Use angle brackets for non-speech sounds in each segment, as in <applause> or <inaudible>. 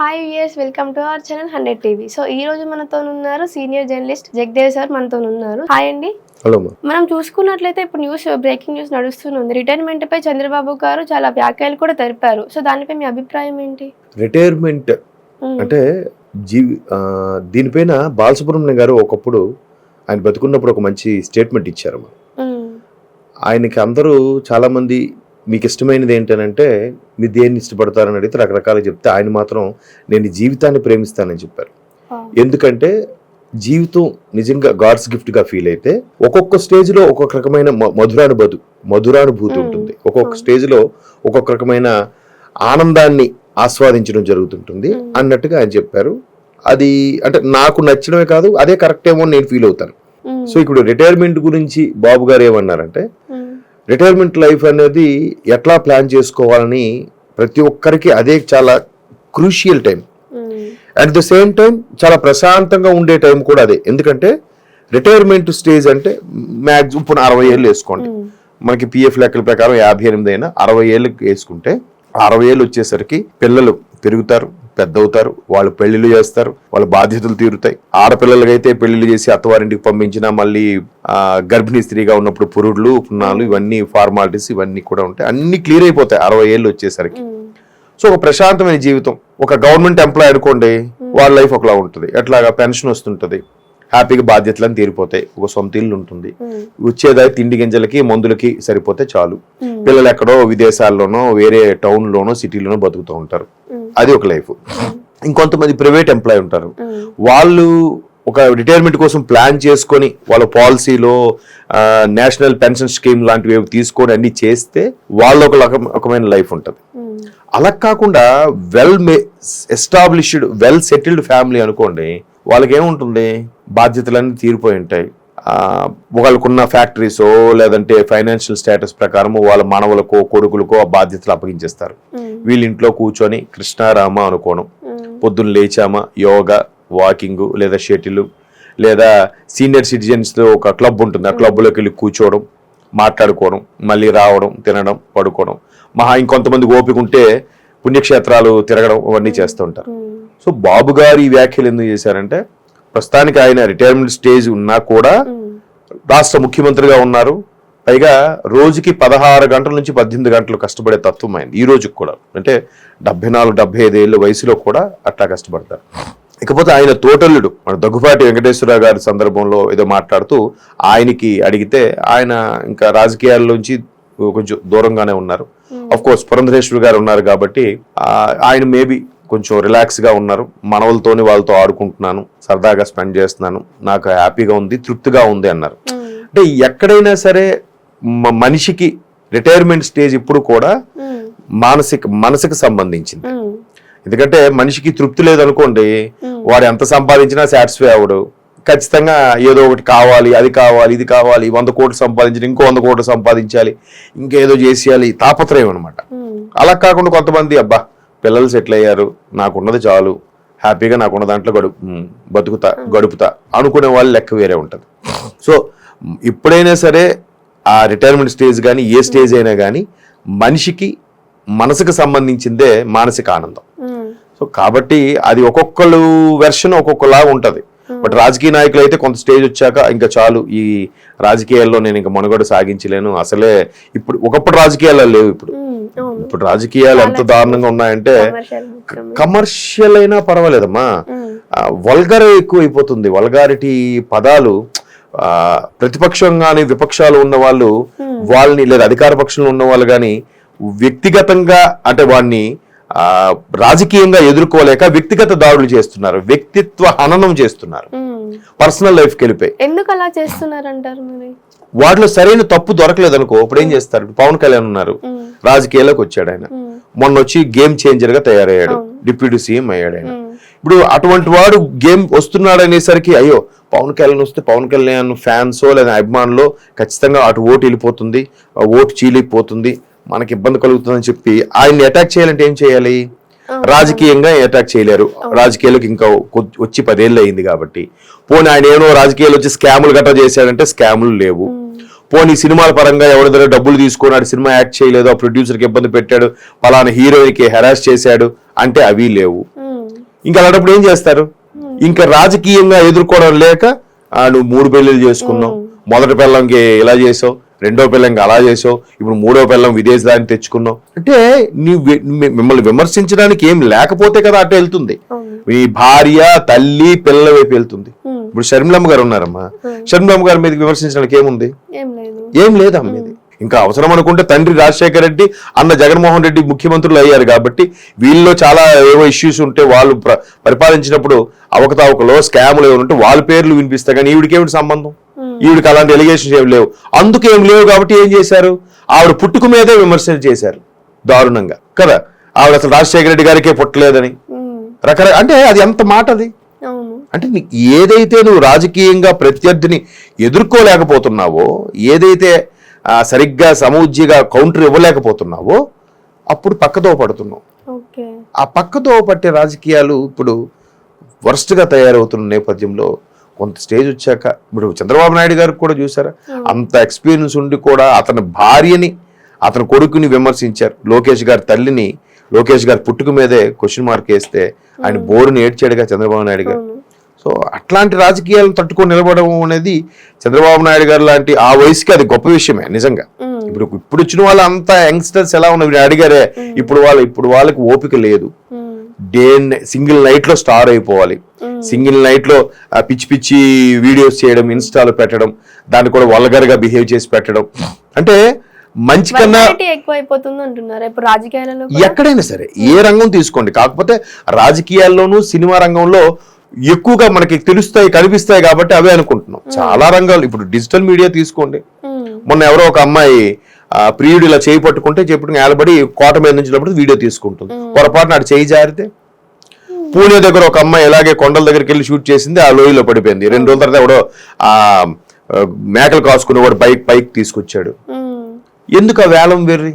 Hi viewers welcome to our channel hundred TV so ఈ రోజు మనతో ఉన్నారు సీనియర్ జర్నలిస్ట్ జగదేవ్ సార్ మనతో ఉన్నారు. హాయ్ అండి. హలో మనం చూసుకున్నట్లయితే ఇప్పుడు న్యూస్ బ్రేకింగ్ న్యూస్ నడుస్తుంది. రిటైర్మెంట్ పై చంద్రబాబు గారు చాలా వ్యాఖ్యలు కూడా తెలిపారు. సో దానిపై మీ అభిప్రాయం ఏంటి? రిటైర్మెంట్ మ్మ్. అంటే జీవి దీనిపైన బాలసుబ్రహ్మణ్యం గారు ఒకప్పుడు ఆయన బతుకున్నప్పుడు ఒక మంచి స్టేట్మెంట్ ఇచ్చారమ్మా మ్మ్. ఆయనకి అందరూ చాలామంది మీకు ఇష్టమైనది ఏంటనంటే మీరు దేన్ని ఇష్టపడతారని అడిగితే రకరకాలు చెప్తే ఆయన మాత్రం నేను జీవితాన్ని ప్రేమిస్తానని చెప్పారు. ఎందుకంటే జీవితం నిజంగా గాడ్స్ గిఫ్ట్గా ఫీల్ అయితే ఒక్కొక్క స్టేజ్లో ఒక్కొక్క రకమైన మధురానుభూతి మధురానుభూతి. ఉంటుంది ఒక్కొక్క. స్టేజ్లో ఒక్కొక్క రకమైన ఆనందాన్ని ఆస్వాదించడం జరుగుతుంటుంది. అన్నట్టుగా ఆయన చెప్పారు అది అంటే నాకు నచ్చడమే కాదు అదే కరెక్ట్ ఏమో నేను ఫీల్ అవుతాను. సో ఇప్పుడు రిటైర్మెంట్ గురించి బాబు గారు ఏమన్నారంటే. రిటైర్మెంట్ లైఫ్ అనేది ఎట్లా ప్లాన్ చేసుకోవాలని ప్రతి ఒక్కరికి అదే చాలా crucial time. At the same time చాలా ప్రశాంతంగా ఉండే టైం కూడా అదే ఎందుకంటే రిటైర్మెంట్ స్టేజ్ అంటే మ్యాక్సిమం ఇప్పుడు అరవై ఏళ్ళు వేసుకోండి మ్మ్. మనకి పిఎఫ్ లెక్కల ప్రకారం యాభై ఎనిమిది అయినా అరవై ఏళ్ళకి వేసుకుంటే అరవై ఏళ్ళు వచ్చేసరికి పిల్లలు పెరుగుతారు పెద్ద అవుతారు వాళ్ళు పెళ్ళిళ్ళు చేస్తారు వాళ్ళ బాధ్యతలు తీరుతాయి ఆడపిల్లలకైతే పెళ్ళిళ్ళు చేసి అత్తవారింటికి పంపించినా మళ్ళీ గర్భిణీ స్త్రీగా ఉన్నప్పుడు పురుడులు పున్నాలు ఇవన్నీ ఫార్మాలిటీస్ ఇవన్నీ కూడా ఉంటాయి అన్ని క్లియర్ అయిపోతాయి అరవై ఏళ్ళు వచ్చేసరికి. సో ఒక ప్రశాంతమైన జీవితం ఒక గవర్నమెంట్ ఎంప్లాయ్ అనుకోండి వాళ్ళ లైఫ్ ఒకలా ఉంటుంది ఎట్లాగా పెన్షన్ వస్తుంటది హ్యాపీగా బాధ్యతలను తీరిపోతాయి ఒక సొంత ఇల్లు ఉంటుంది మ్మ్. వచ్చేదా తిండి గింజలకి మందులకి సరిపోతే చాలు. పిల్లలు ఎక్కడో విదేశాల్లోనో వేరే టౌన్ లోనో సిటీలోనో బతుకుతూ ఉంటారు. అది ఒక లైఫ్. ఇంకొంతమంది ప్రైవేట్ ఎంప్లాయ్ ఉంటారు. వాళ్ళు ఒక రిటైర్మెంట్ కోసం ప్లాన్ చేసుకొని వాళ్ళ పాలసీలో నేషనల్ పెన్షన్ స్కీమ్ లాంటివి ఏవి తీసుకొని అన్ని చేస్తే వాళ్ళు ఒక రకం- రకమైన లైఫ్ ఉంటుంది. అలా కాకుండా well established well settled family అనుకోండి వాళ్ళకి ఏముంటుంది బాధ్యతలన్నీ తీరిపోయి ఉంటాయి. వాళ్ళకున్న ఫ్యాక్టరీసో లేదంటే ఫైనాన్షియల్ స్టేటస్ ప్రకారం వాళ్ళ మనవలకో కొడుకులకో ఆ బాధ్యతలు అప్పగించేస్తారు. మ్మ్. వీళ్ళ ఇంట్లో కూర్చొని కృష్ణారామ అనుకోవడం. పొద్దున్న లేచామా యోగా వాకింగ్ లేదా షటిల్ లేదా సీనియర్ సిటిజన్స్తో ఒక క్లబ్ ఉంటుంది. ఆ క్లబ్లోకి వెళ్ళి కూర్చోవడం మాట్లాడుకోవడం మళ్ళీ రావడం తినడం పడుకోవడం. మహా ఇంకొంతమంది ఓపిక ఉంటే పుణ్యక్షేత్రాలు తిరగడం అవన్నీ చేస్తూ ఉంటారు. సో బాబు గారు ఈ వ్యాఖ్యలు ఎందుకు చేశారంటే ప్రస్తుతానికి ఆయన రిటైర్మెంట్ స్టేజ్ ఉన్నా కూడా. రాష్ట్ర ముఖ్యమంత్రిగా ఉన్నారు. పైగా రోజుకి పదహారు గంటల నుంచి పద్దెనిమిది గంటలు కష్టపడే తత్వం అయింది ఈ రోజుకి కూడా. అంటే డెబ్బై నాలుగు డెబ్బై ఐదు ఏళ్ళ వయసులో కూడా అట్లా కష్టపడతారు. ఇకపోతే ఆయన తోటల్లుడు. మన దగ్గుపాటి వెంకటేశ్వరరావు గారి సందర్భంలో ఏదో మాట్లాడుతూ ఆయనకి అడిగితే ఆయన ఇంకా రాజకీయాల్లోంచి కొంచెం దూరంగానే ఉన్నారు. అఫ్ కోర్స్ పురంధరేశ్వరి గారు ఉన్నారు కాబట్టి ఆయన మేబీ కొంచెం రిలాక్స్గా ఉన్నారు మనవలతోని వాళ్ళతో ఆడుకుంటున్నాను సరదాగా స్పెండ్ చేస్తున్నాను నాకు హ్యాపీగా ఉంది తృప్తిగా ఉంది అన్నారు. అంటే ఎక్కడైనా సరే మనిషికి రిటైర్మెంట్ స్టేజ్ ఇప్పుడు కూడా. మానసిక మనసుకు సంబంధించింది. ఎందుకంటే మనిషికి తృప్తి లేదనుకోండి. వాడు ఎంత సంపాదించినా సాటిస్ఫై అవ్వడు ఖచ్చితంగా ఏదో ఒకటి కావాలి అది కావాలి ఇది కావాలి వంద కోట్లు సంపాదించి ఇంకో వంద కోట్లు సంపాదించాలి ఇంకేదో చేసేయాలి తాపత్రయం అనమాట. అలా కాకుండా కొంతమంది అబ్బా పిల్లలు సెటిల్ అయ్యారు నాకున్నది చాలు హ్యాపీగా నాకున్న దాంట్లో గడు బతుకుతా గడుపుతా అనుకునే వాళ్ళు లెక్క వేరే ఉంటుంది. సో మ్, ఎప్పుడైనా సరే ఆ రిటైర్మెంట్ స్టేజ్ కానీ ఏ స్టేజ్ అయినా కానీ మనిషికి మనసుకు సంబంధించిందే మానసిక ఆనందం. సో కాబట్టి అది ఒక్కొక్కరు వెర్షన్ ఒక్కొక్కలా ఉంటది. బట్ రాజకీయ నాయకులు అయితే కొంత స్టేజ్ వచ్చాక ఇంకా చాలు ఈ రాజకీయాల్లో నేను ఇంకా మనుగడ సాగించలేను. అసలే ఇప్పుడు ఒకప్పుడు రాజకీయాలు లేవు ఇప్పుడు. ఇప్పుడు రాజకీయాలు ఎంత దారుణంగా ఉన్నాయంటే కమర్షియల్ అయినా పర్వాలేదమ్మా. మ్మ్. వల్గర్ ఎక్కువ అయిపోతుంది వల్గారిటీ పదాలు ప్రతిపక్షం కానీ విపక్షాలు ఉన్న వాళ్ళు వాళ్ళని లేదా అధికార పక్షంలో ఉన్న వాళ్ళు కానీ వ్యక్తిగతంగా అంటే వాడిని ఆ, రాజకీయంగా ఎదుర్కోలేక వ్యక్తిగత దాడులు చేస్తున్నారు. వ్యక్తిత్వ హననం చేస్తున్నారు. పర్సనల్ లైఫ్కి వెళ్ళిపోయి. ఎందుకు అలా చేస్తున్నారంటారు మరి? వాటిలో సరైన తప్పు దొరకలేదు అనుకో ఇప్పుడు ఏం చేస్తారు? పవన్ కళ్యాణ్ ఉన్నారు. రాజకీయాల్లోకి వచ్చాడు ఆయన. మొన్న వచ్చి గేమ్ చేంజర్గా తయారయ్యాడు. డిప్యూటీ సీఎం అయ్యాడు ఆయన. ఇప్పుడు అటువంటి వాడు గేమ్ వస్తున్నాడు అనేసరికి అయ్యో పవన్ కళ్యాణ్ వస్తే పవన్ కళ్యాణ్ ఫ్యాన్సో లేదా అభిమానులో ఖచ్చితంగా అటు ఓటు వెళ్ళిపోతుంది ఓటు చీలిపోతుంది మనకి ఇబ్బంది కలుగుతుందని చెప్పి ఆయన్ని అటాక్ చేయాలంటే ఏం చేయాలి? రాజకీయంగా అటాక్ చేయలేరు. రాజకీయాలకు ఇంకా వచ్చి పదేళ్ళు అయింది కాబట్టి. పోనీ ఆయన ఏమో రాజకీయాలు వచ్చి స్కాములు గట్రా చేశాడంటే స్కాములు లేవు. పోనీ సినిమాల పరంగా ఎవరి దగ్గర డబ్బులు తీసుకున్నాడు సినిమా యాక్ట్ చేయలేదు ఆ ప్రొడ్యూసర్కి ఇబ్బంది పెట్టాడు పలానా హీరోయిన్కి హెరాస్ చేశాడు అంటే అవి లేవు. ఇంకా అలాంటప్పుడు ఏం చేస్తారు? ఇంకా రాజకీయంగా ఎదుర్కోవడం లేక ఆ, నువ్వు మూడు పెళ్ళిళ్ళు చేసుకున్నావు. మొదటి పిల్లంకి ఇలా చేసావు రెండో పిల్లంకి అలా చేసావు ఇప్పుడు మూడో పిల్లం విదేశాన్ని తెచ్చుకున్నావు. అంటే నీ వి- మి- మిమ్మల్ని విమర్శించడానికి ఏం లేకపోతే కదా అటు వెళ్తుంది. మీ భార్య తల్లి పిల్లల వైపు వెళ్తుంది. ఇప్పుడు షర్మిలమ్మ గారు ఉన్నారమ్మా. షర్మిలమ్మ గారి మీద విమర్శించడానికి ఏముంది? ఏం లేదు ఏం లేదు ఆమె మీద. ఇంకా అవసరం అనుకుంటే తండ్రి రాజశేఖర రెడ్డి అన్న జగన్మోహన్ రెడ్డి ముఖ్యమంత్రులు అయ్యారు కాబట్టి వీళ్ళలో చాలా ఏవో ఇష్యూస్ ఉంటే వాళ్ళు ప్ర- పరిపాలించినప్పుడు అవకతవకలో స్కాములు ఏమైనా ఉంటే వాళ్ళ పేర్లు వినిపిస్తాయి కానీ ఈవిడికి ఏమిటి సంబంధం? ఈవిడికి అలాంటి ఎలిగేషన్స్ ఏమి లేవు. అందుకు ఏం లేవు కాబట్టి ఏం చేశారు? ఆవిడ పుట్టుక మీదే విమర్శలు చేశారు. దారుణంగా. కదా? ఆవిడ అసలు రాజశేఖర రెడ్డి గారికే పుట్టలేదని. రకరకాల అంటే అది ఎంత మాట అది అంటే ఏదైతే నువ్వు రాజకీయంగా ప్రత్యర్థిని ఎదుర్కోలేకపోతున్నావో ఏదైతే సరిగ్గా సమూజ్జిగా కౌంటర్ ఇవ్వలేకపోతున్నావో అప్పుడు పక్కతో పడుతున్నావు. ఆ పక్కతో పట్టే రాజకీయాలు ఇప్పుడు వరస్ట్గా తయారవుతున్న నేపథ్యంలో కొంత స్టేజ్ వచ్చాక ఇప్పుడు చంద్రబాబు నాయుడు గారికి కూడా చూసారా? అంత ఎక్స్పీరియన్స్ ఉండి కూడా అతని భార్యని అతని కొడుకుని విమర్శించారు. లోకేష్ గారి తల్లిని లోకేష్ గారి పుట్టుక మీదే క్వశ్చన్ మార్క్ వేస్తే ఆయన బోరుని ఏడ్చాడుగా చంద్రబాబు నాయుడు గారు. సో అట్లాంటి రాజకీయాలను తట్టుకొని నిలబడడం అనేది చంద్రబాబు నాయుడు గారు లాంటి ఆ వయసుకి అది గొప్ప విషయమే నిజంగా. ఉమ్. ఇప్పుడు ఇప్పుడు వచ్చిన వాళ్ళు అంతా యంగ్స్టర్స్ ఎలా ఉన్నారు? వీడు అడిగారే ఇప్పుడు వాళ్ళు ఇప్పుడు వాళ్ళకి ఓపిక లేదు. డే సింగిల్ నైట్లో స్టార్ అయిపోవాలి. సింగిల్ నైట్లో పిచ్చి పిచ్చి వీడియోస్ చేయడం ఇన్స్టాలో పెట్టడం దాన్ని కూడా వల్గర్గా బిహేవ్ చేసి పెట్టడం. అంటే మంచి కన్నా అంటున్నారు. ఇప్పుడు రాజకీయాలలో కూడా. ఎక్కడైనా సరే ఏ రంగం తీసుకోండి. కాకపోతే రాజకీయాల్లోనూ సినిమా రంగంలో ఎక్కువగా మనకి తెలుస్తాయి కనిపిస్తాయి కాబట్టి అవే అనుకుంటున్నాం. చాలా రంగాలు ఇప్పుడు డిజిటల్ మీడియా తీసుకోండి. మొన్న ఎవరో ఒక అమ్మాయి ప్రియుడు ఇలా చేయి పట్టుకుంటే చెప్పుడు ఏలబడి కోట మీద నుంచి వీడియో తీసుకుంటుంది. పొరపాటున అటు చేయి జారితే? పూణే దగ్గర ఒక అమ్మాయి ఇలాగే కొండల దగ్గరికి వెళ్ళి షూట్ చేసింది ఆ లోయలో పడిపోయింది. రెండు రోజుల తర్వాత ఎవడో ఆ మేకలు కాసుకునేవాడు బైక్ బైక్ తీసుకొచ్చాడు. ఎందుకు ఆ వేలం వెర్రి?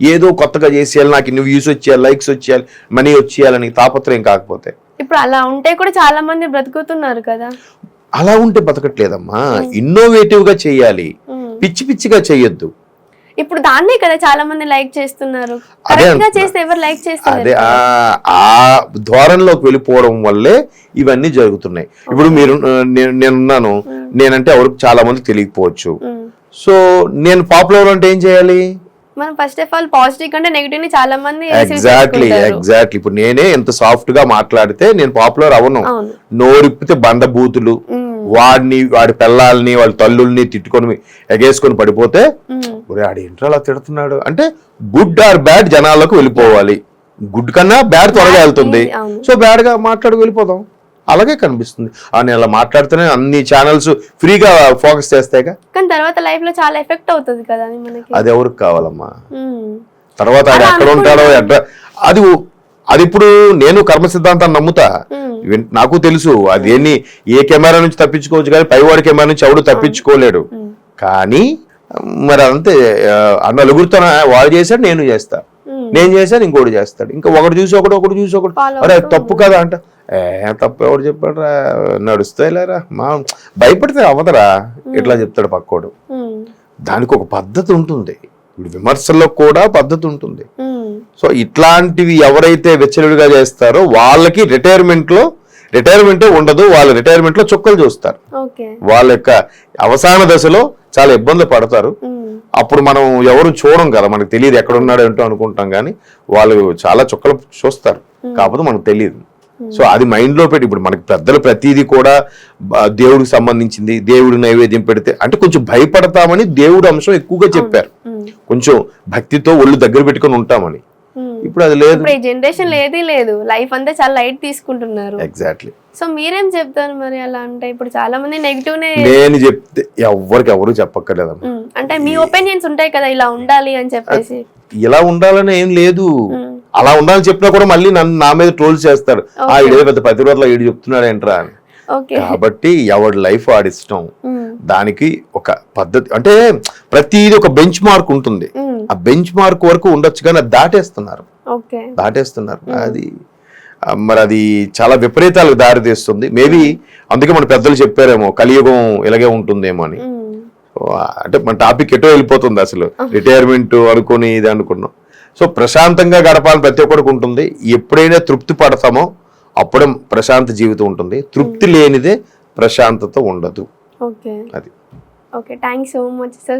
ఏదో కొత్తగా చేసేయాలి నాకు ఇన్ని వ్యూస్ వచ్చేయాలి లైక్స్ వచ్చేయాలి మనీ వచ్చేయాలని తాపత్రయం కాకపోతే. ఇప్పుడు అలా ఉంటే కూడా చాలా మంది బ్రతుకుతున్నారు కదా. అలా ఉంటే బతకట్లేదమ్మా. ఇన్నోవేటివ్గా చేయాలి. పిచ్చి పిచ్చిగా చేయొద్దు. ఇప్పుడు దాన్నే కదా చాలా మంది లైక్ చేస్తున్నారు. చేస్తే ఎవరు లైక్ చేస్తారు అదే ఆ ఆ ధోరణిలోకి వెళ్ళిపోవడం వల్లే ఇవన్నీ జరుగుతున్నాయి. ఇప్పుడు మీరు నేనున్నాను. నేనంటే ఎవరికి చాలా మంది తెలియకపోవచ్చు. సో నేను పాపులర్ అంటే ఏం చేయాలి? మనం ఫస్ట్ ఆఫ్ ఆల్ పాజిటివ్ కంటే నెగిటివ్ని చాలా మంది ఎగ్జాక్ట్లీ. ఎగ్జాక్ట్లీ ఇప్పుడు నేనే ఎంత సాఫ్ట్గా మాట్లాడితే నేను పాపులర్ అవను. నోరిప్పితే బండ బూతులు. ఉమ్. వాడిని వాడి పిల్లల్ని వాళ్ళ తల్లుల్ని తిట్టుకొని ఎగేసుకొని పడిపోతే. ఒరే ఆడు ఏంట్రా అలా తిడుతున్నాడు? అంటే గుడ్ ఆర్ బ్యాడ్ జనాలకు వెళ్ళిపోవాలి. గుడ్ కన్నా బ్యాడ్ త్వరగా వెళ్తుంది. సో బ్యాడ్గా మాట్లాడి వెళ్ళిపోదాం. అలాగే కనిపిస్తుంది. ఆ నేను అలా మాట్లాడితేనే అన్ని ఛానల్స్ ఫ్రీగా ఫోకస్ చేస్తాయిగా కానీ తర్వాత లైఫ్లో చాలా ఎఫెక్ట్ అవుతుంది కదా అది ఎవరికి కావాలమ్మా. తర్వాత అలా ఎక్కడ ఉంటాడో అది అది ఇప్పుడు నేను కర్మ సిద్ధాంతాన్ని నమ్ముతా. నాకు తెలుసు. అది ఎన్ని ఏ కెమెరా నుంచి తప్పించుకోవచ్చు కానీ పైవాడి కెమెరా నుంచి ఎవడు తప్పించుకోలేడు. కానీ మరి అంతే నలుగురితో వాడు చేశాడు నేను చేస్తా. నేను చేశాను ఇంకోటి చేస్తాడు. ఇంకా ఒకటి చూసి ఒకటి ఒకటి చూసి ఒకటి అరే తప్పు కదా అంట. ఏ తప్పు ఎవడు చెప్పాడు రా నడుస్తాయిలేరా మా భయపడితే అవ్వదురా. ఇట్లా చెప్తాడు పక్కోడు. దానికి ఒక పద్ధతి ఉంటుంది. ఇప్పుడు విమర్శల్లో కూడా పద్ధతి ఉంటుంది. సో ఇట్లాంటివి ఎవరైతే వెచ్చలుడిగా చేస్తారో వాళ్ళకి రిటైర్మెంట్లో రిటైర్మెంటే ఉండదు. వాళ్ళ రిటైర్మెంట్లో చుక్కలు చూస్తారు. వాళ్ళ యొక్క అవసాన దశలో చాలా ఇబ్బందులు పడతారు. అప్పుడు మనం ఎవరు చూడం కదా. మనకు తెలియదు ఎక్కడ ఉన్నాడో ఏంటో అనుకుంటాం కానీ వాళ్ళు చాలా చుక్కలు చూస్తారు. కాకపోతే మనకు తెలియదు. సో అది మైండ్లో పెట్టి ఇప్పుడు మనకి పెద్దలు ప్రతిదీ కూడా దేవుడికి సంబంధించింది దేవుడి నైవేద్యం పెడితే అంటే కొంచెం భయపడతామని దేవుడు అంశం ఎక్కువగా చెప్పారు. కొంచెం భక్తితో ఒళ్ళు దగ్గర పెట్టుకొని ఉంటామని. ఇప్పుడు అది లేదు. ఇప్పుడు ఈ జనరేషన్ ఏదీ లేదు లైఫ్ అంతా చాలా లైట్ తీసుకుంటున్నారు. ఎగ్జాక్ట్లీ సో మీరేం చెప్తారు మరి అలా అంటే? ఇప్పుడు చాలా మంది నెగిటివ్ నే నేను చెప్తే ఎవరికి ఎవరు చెప్పక్కర్లేదమ్మా. ఉమ్. అంటే మీ ఒపీనియన్స్ ఉంటాయి కదా ఇలా ఉండాలి అని చెప్పేసి. ఇలా ఉండాలని ఏం లేదు. అలా ఉండాలని చెప్పినా కూడా మళ్ళీ నన్ను నా మీద ట్రోల్స్ చేస్తారు ఆ ఇదే పెద్ద పతివ్రతలో ఈడు చెప్తున్నాడు ఏంట్రా అని. కాబట్టి ఎవడి లైఫ్ ఉమ్. దానికి ఒక పద్ధతి అంటే ప్రతిది ఒక బెంచ్ మార్క్ ఉంటుంది. ఆ బెంచ్ మార్క్ వరకు ఉండొచ్చు కానీ అది దాటేస్తున్నారు. దాటేస్తున్నారు. అది మరి అది చాలా విపరీతాలకు దారి తీస్తుంది. మేబీ అందుకే మన పెద్దలు చెప్పారేమో కలియుగం ఇలాగే ఉంటుందేమో అని. అంటే మన టాపిక్ ఎటో వెళ్ళిపోతుంది అసలు. <laughs> రిటైర్మెంట్ అనుకుని ఇది అనుకున్నాం. సో ప్రశాంతంగా గడపాలని ప్రతి ఒక్కరికి ఉంటుంది. ఎప్పుడైనా తృప్తి పడతామో అప్పుడే ప్రశాంత జీవితం ఉంటుంది. తృప్తి లేనిదే ప్రశాంతత ఉండదు. ఓకే అది. Okay thank so much sir